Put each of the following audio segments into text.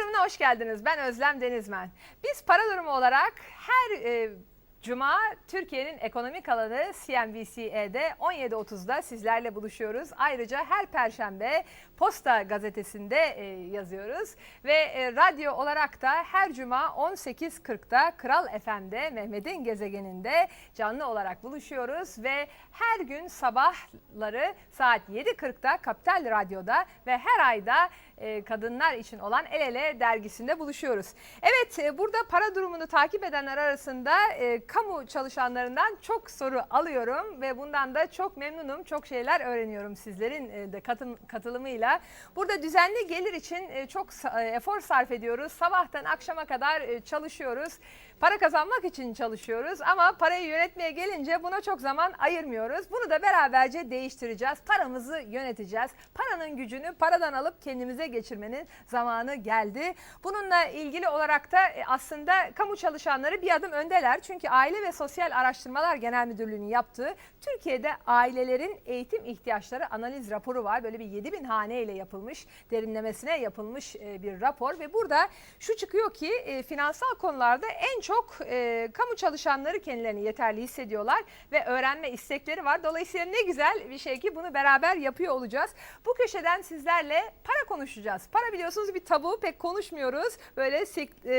durumuna hoş geldiniz. Ben Özlem Denizmen. Biz para durumu olarak her e, Cuma Türkiye'nin ekonomik alanı CNBC'de 17.30'da sizlerle buluşuyoruz. Ayrıca her Perşembe Posta Gazetesi'nde e, yazıyoruz. Ve e, radyo olarak da her Cuma 18.40'da Kral FM'de Mehmet'in gezegeninde canlı olarak buluşuyoruz. Ve her gün sabahları saat 7.40'da Kapital Radyo'da ve her ayda e, kadınlar için olan El Ele dergisinde buluşuyoruz. Evet burada para durumunu takip edenler arasında kamu çalışanlarından çok soru alıyorum ve bundan da çok memnunum. Çok şeyler öğreniyorum sizlerin e, de katılımıyla. Burada düzenli gelir için e, çok e, efor sarf ediyoruz. Sabahtan akşama kadar çalışıyoruz. Para kazanmak için çalışıyoruz ama parayı yönetmeye gelince buna çok zaman ayırmıyoruz. Bunu da beraberce değiştireceğiz. Paramızı yöneteceğiz. Paranın gücünü paradan alıp kendimize geçirmenin zamanı geldi. Bununla ilgili olarak da aslında kamu çalışanları bir adım öndeler. Çünkü ve Sosyal Araştırmalar Genel Müdürlüğü'nün yaptığı Türkiye'de ailelerin eğitim ihtiyaçları analiz raporu var. Böyle bir 7000 hane ile yapılmış, derinlemesine yapılmış e, bir rapor ve burada şu çıkıyor ki e, finansal konularda en çok e, kamu çalışanları kendilerini yeterli hissediyorlar ve öğrenme istekleri var. Dolayısıyla ne güzel bir şey ki bunu beraber yapıyor olacağız. Bu köşeden sizlerle para konuşacağız. Para biliyorsunuz bir tabu pek konuşmuyoruz. Böyle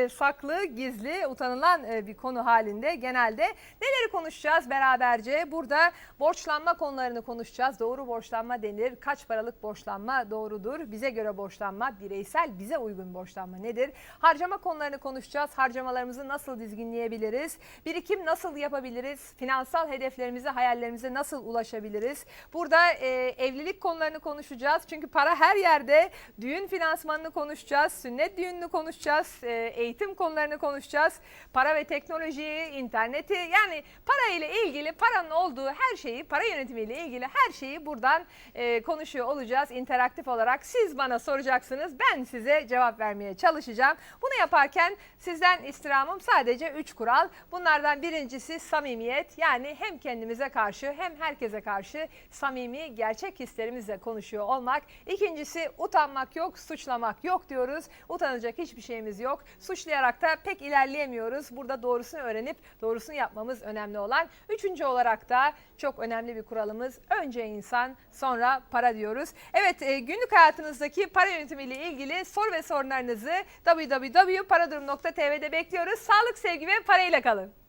saklı, gizli, utanılan bir konu halinde genelde. Neleri konuşacağız beraberce? Burada borçlanma konularını konuşacağız. Doğru borçlanma denir. Kaç paralık borçlanma doğrudur? Bize göre borçlanma, bireysel bize uygun borçlanma nedir? Harcama konularını konuşacağız. Harcamalarımızı nasıl dizginleyebiliriz? Birikim nasıl yapabiliriz? Finansal hedeflerimize, hayallerimize nasıl ulaşabiliriz? Burada e, evlilik konularını konuşacağız. Çünkü para her yerde. Düğün finansmanını konuşacağız. Sünnet düğününü konuşacağız. e, eğitim konularını konuşacağız. Para ve teknolojiyi, interneti yani para ile ilgili paranın olduğu her şeyi, para yönetimiyle ilgili her şeyi buradan e, konuşuyor olacağız interaktif olarak. Siz bana soracaksınız. Ben size cevap vermeye çalışacağım. Bunu yaparken sizden istirhamım sadece 3 kural. Bunlardan birincisi samimiyet. Yani hem kendimize karşı hem herkese karşı samimi, gerçek hislerimizle konuşuyor olmak. İkincisi utanmak yok, suçlamak yok diyoruz. Utanacak hiçbir şeyimiz yok. Suçlayarak da pek ilerleyemiyoruz. Burada doğrusunu öğrenip doğrusunu yapmamız önemli olan. Üçüncü olarak da çok önemli bir kuralımız önce insan sonra para diyoruz. Evet e, günlük hayatınızdaki para yönetimiyle ilgili soru ve sorunlarınızı www.paradurum.tv'de bekliyoruz. Sağlık, sevgi ve parayla kalın.